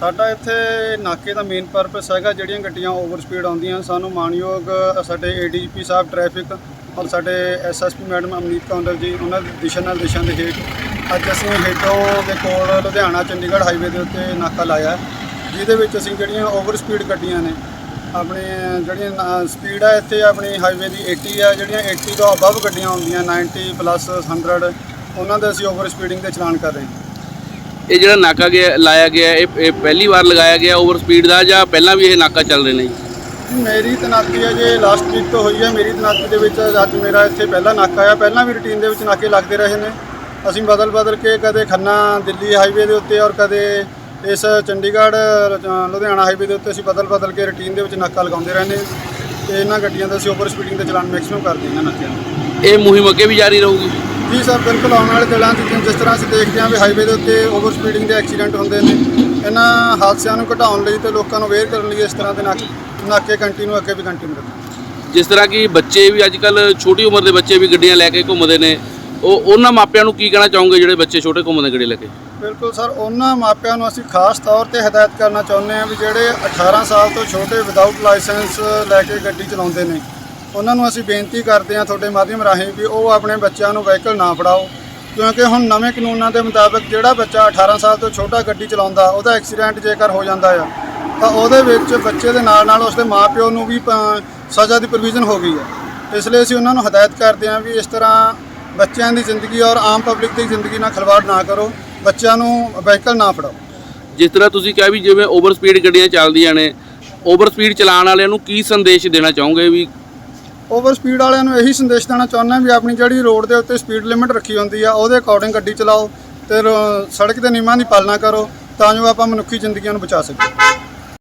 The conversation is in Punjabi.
ਸਾਡਾ ਇੱਥੇ ਨਾਕੇ ਦਾ ਮੇਨ ਪਰਪਸ ਹੈਗਾ, ਜਿਹੜੀਆਂ ਗੱਡੀਆਂ ਓਵਰ ਸਪੀਡ ਆਉਂਦੀਆਂ, ਸਾਨੂੰ ਮਾਨਯੋਗ ਸਾਡੇ ਏਡੀਜੀਪੀ ਸਾਹਿਬ ਟ੍ਰੈਫਿਕ ਔਰ ਸਾਡੇ ਐਸਐਸਪੀ ਮੈਡਮ ਅਮਨੀਤ ਕੌਂਡਲ ਜੀ, ਉਹਨਾਂ ਦੇ ਦਿਸ਼ਾ ਨਿਰਦੇਸ਼ਾਂ ਦੇ ਹੇਠ ਅੱਜ ਅਸੀਂ ਹੇਠੋਂ ਦੇ ਕੋਲ ਲੁਧਿਆਣਾ, ਚੰਡੀਗੜ੍ਹ ਹਾਈਵੇ ਦੇ ਉੱਤੇ ਨਾਕਾ ਲਾਇਆ ਜਿਹਦੇ ਵਿੱਚ ਅਸੀਂ ਜਿਹੜੀਆਂ ਓਵਰ ਸਪੀਡ ਗੱਡੀਆਂ ਨੇ, ਆਪਣੇ ਜਿਹੜੀਆਂ ਸਪੀਡ ਹੈ ਇੱਥੇ ਆਪਣੀ ਹਾਈਵੇ ਦੀ 80 ਆ, ਜਿਹੜੀਆਂ 80 ਤੋਂ ਅਬਵ ਗੱਡੀਆਂ ਹੁੰਦੀਆਂ 90 ਪਲੱਸ 100 ਉਹਨਾਂ ਦੇ ਅਸੀਂ ਓਵਰ ਸਪੀਡਿੰਗ ਦੇ ਚਲਾਨ ਕਰ ਰਹੇ ਹਾਂ। ਇਹ ਜਿਹੜਾ ਨਾਕਾ ਗਿਆ ਲਾਇਆ ਗਿਆ ਇਹ ਇਹ ਪਹਿਲੀ ਵਾਰ ਲਗਾਇਆ ਗਿਆ ਓਵਰ ਸਪੀਡ ਦਾ ਜਾਂ ਪਹਿਲਾਂ ਵੀ ਇਹ ਨਾਕਾ ਚੱਲ ਰਹੇ ਨੇ? ਜੀ ਮੇਰੀ ਤਨਾਤੀ ਹੈ ਜੇ ਲਾਸਟ ਵੀਕ ਤੋਂ ਹੋਈ ਹੈ ਮੇਰੀ ਤਨਾਤੀ ਦੇ ਵਿੱਚ ਅੱਜ ਮੇਰਾ ਇੱਥੇ ਪਹਿਲਾ ਨਾਕਾ ਆ ਪਹਿਲਾਂ ਵੀ ਰੂਟੀਨ ਦੇ ਵਿੱਚ ਨਾਕੇ ਲੱਗਦੇ ਰਹੇ ਨੇ। ਅਸੀਂ ਬਦਲ ਬਦਲ ਕੇ ਕਦੇ ਖੰਨਾ ਦਿੱਲੀ ਹਾਈਵੇ ਦੇ ਉੱਤੇ ਔਰ ਕਦੇ ਇਸ ਚੰਡੀਗੜ੍ਹ ਲੁਧਿਆਣਾ ਹਾਈਵੇ ਦੇ ਉੱਤੇ ਅਸੀਂ ਬਦਲ ਬਦਲ ਕੇ ਰੂਟੀਨ ਦੇ ਵਿੱਚ ਨਾਕਾ ਲਗਾਉਂਦੇ ਰਹਿੰਦੇ ਤੇ ਇਹਨਾਂ ਗੱਡੀਆਂ ਦਾ ਅਸੀਂ ਓਵਰ ਸਪੀਡਿੰਗ ਦੇ ਚਲਾਨ ਮੈਕਸਿਮਮ ਕਰਦੇ ਹਾਂ ਨਾਕਿਆਂ ਦੇ ਇਹ ਮੁਹਿੰਮ ਅੱਗੇ ਵੀ ਜਾਰੀ ਰਹੂਗੀ? ਜੀ ਸਰ ਬਿਲਕੁਲ ਆਉਣ ਵਾਲੇ ਦਿਨਾਂ 'ਚ ਜਿਸ- ਤਰ੍ਹਾਂ ਅਸੀਂ ਦੇਖਦੇ ਹਾਂ ਵੀ ਹਾਈਵੇ ਦੇ ਉੱਤੇ ਓਵਰ ਸਪੀਡਿੰਗ ਦੇ ਐਕਸੀਡੈਂਟ ਹੁੰਦੇ ਨੇ ਇਹਨਾਂ ਹਾਦਸਿਆਂ ਨੂੰ ਘਟਾਉਣ ਲਈ ਤੇ ਲੋਕਾਂ ਨੂੰ ਅਵੇਅਰ ਕਰਨ ਲਈ ਇਸ ਤਰ੍ਹਾਂ ਦੇ ਨਾਕੇ ਨਾਕੇ ਕੰਟੀਨਿਊ ਅੱਗੇ ਵੀ ਕੰਟੀਨਿਊ ਰੱਖਾਂਗੇ ਜਿਸ ਤਰ੍ਹਾਂ ਕਿ ਬੱਚੇ ਵੀ ਅੱਜ ਕੱਲ ਛੋਟੀ ਉਮਰ ਦੇ ਬੱਚੇ ਵੀ ਗੱਡੀਆਂ ਲੈ ਕੇ ਘੁੰਮਦੇ ਨੇ ਉਹ ਉਹਨਾਂ ਮਾਪਿਆਂ ਨੂੰ ਕੀ ਕਹਿਣਾ ਚਾਹੋਗੇ ਜਿਹੜੇ ਬੱਚੇ ਛੋਟੇ ਘੁੰਮਦੇ ਗੱਡੀ ਲੈ ਕੇ? ਬਿਲਕੁਲ ਸਰ ਉਹਨਾਂ ਮਾਪਿਆਂ ਨੂੰ ਅਸੀਂ ਖਾਸ ਤੌਰ ਤੇ ਹਦਾਇਤ ਕਰਨਾ ਚਾਹੁੰਦੇ ਹਾਂ ਵੀ ਜਿਹੜੇ 18 ਸਾਲ ਤੋਂ ਛੋਟੇ ਵਿਦਆਊਟ ਲਾਇਸੈਂਸ ਲੈ ਕੇ ਗੱਡੀ ਚਲਾਉਂਦੇ ਨੇ ਉਹਨਾਂ ਨੂੰ ਅਸੀਂ ਬੇਨਤੀ ਕਰਦੇ ਹਾਂ ਤੁਹਾਡੇ ਮਾਧਿਅਮ ਰਾਹੀਂ ਵੀ ਉਹ ਆਪਣੇ ਬੱਚਿਆਂ ਨੂੰ ਵਹੀਕਲ ਨਾ ਫੜਾਓ, ਕਿਉਂਕਿ ਹੁਣ ਨਵੇਂ ਕਾਨੂੰਨਾਂ ਦੇ ਮੁਤਾਬਕ ਜਿਹੜਾ ਬੱਚਾ 18 ਸਾਲ ਤੋਂ ਛੋਟਾ ਗੱਡੀ ਚਲਾਉਂਦਾ, ਉਹਦਾ ਐਕਸੀਡੈਂਟ ਜੇਕਰ ਹੋ ਜਾਂਦਾ ਆ, ਤਾਂ ਉਹਦੇ ਵਿੱਚ ਬੱਚੇ ਦੇ ਨਾਲ ਨਾਲ ਉਸਦੇ ਮਾਪਿਓ ਨੂੰ ਵੀ ਸਜ਼ਾ ਦੀ ਪ੍ਰੋਵੀਜ਼ਨ ਹੋ ਗਈ ਹੈ ਇਸ ਲਈ ਅਸੀਂ ਉਹਨਾਂ ਨੂੰ ਹਦਾਇਤ ਕਰਦੇ ਹਾਂ ਵੀ ਇਸ ਤਰ੍ਹਾਂ ਬੱਚਿਆਂ ਦੀ ਜ਼ਿੰਦਗੀ ਔਰ ਆਮ ਪਬਲਿਕ ਦੀ ਜ਼ਿੰਦਗੀ ਨਾਲ ਖਿਲਵਾੜ ਨਾ ਕਰੋ, ਬੱਚਿਆਂ ਨੂੰ ਵਹੀਕਲ ਨਾ ਫੜਾਓ। ਜਿਸ ਤਰ੍ਹਾਂ ਤੁਸੀਂ ਕਿਹਾ ਵੀ ਜਿਵੇਂ ਓਵਰ ਸਪੀਡ ਗੱਡੀਆਂ ਚੱਲਦੀਆਂ ਨੇ, ਓਵਰ ਸਪੀਡ ਚਲਾਉਣ ਵਾਲਿਆਂ ਨੂੰ ਕੀ ਸੰਦੇਸ਼ ਦੇਣਾ ਚਾਹੋਗੇ ਵੀ ਓਵਰ ਸਪੀਡ ਵਾਲਿਆਂ ਨੂੰ ਇਹੀ ਸੰਦੇਸ਼ ਦੇਣਾ ਚਾਹੁੰਦਾ ਵੀ ਆਪਣੀ ਜਿਹੜੀ ਰੋਡ ਦੇ ਉੱਤੇ ਸਪੀਡ ਲਿਮਿਟ ਰੱਖੀ ਹੁੰਦੀ ਆ, ਉਹਦੇ ਅਕੋਰਡਿੰਗ ਗੱਡੀ ਚਲਾਓ ਤੇ ਰ- ਸੜਕ ਦੇ ਨਿਯਮਾਂ ਦੀ ਪਾਲਣਾ ਕਰੋ ਤਾਂ ਜੋ ਆਪਾਂ ਮਨੁੱਖੀ ਜ਼ਿੰਦਗੀਆਂ ਨੂੰ ਬਚਾ ਸਕੀਏ।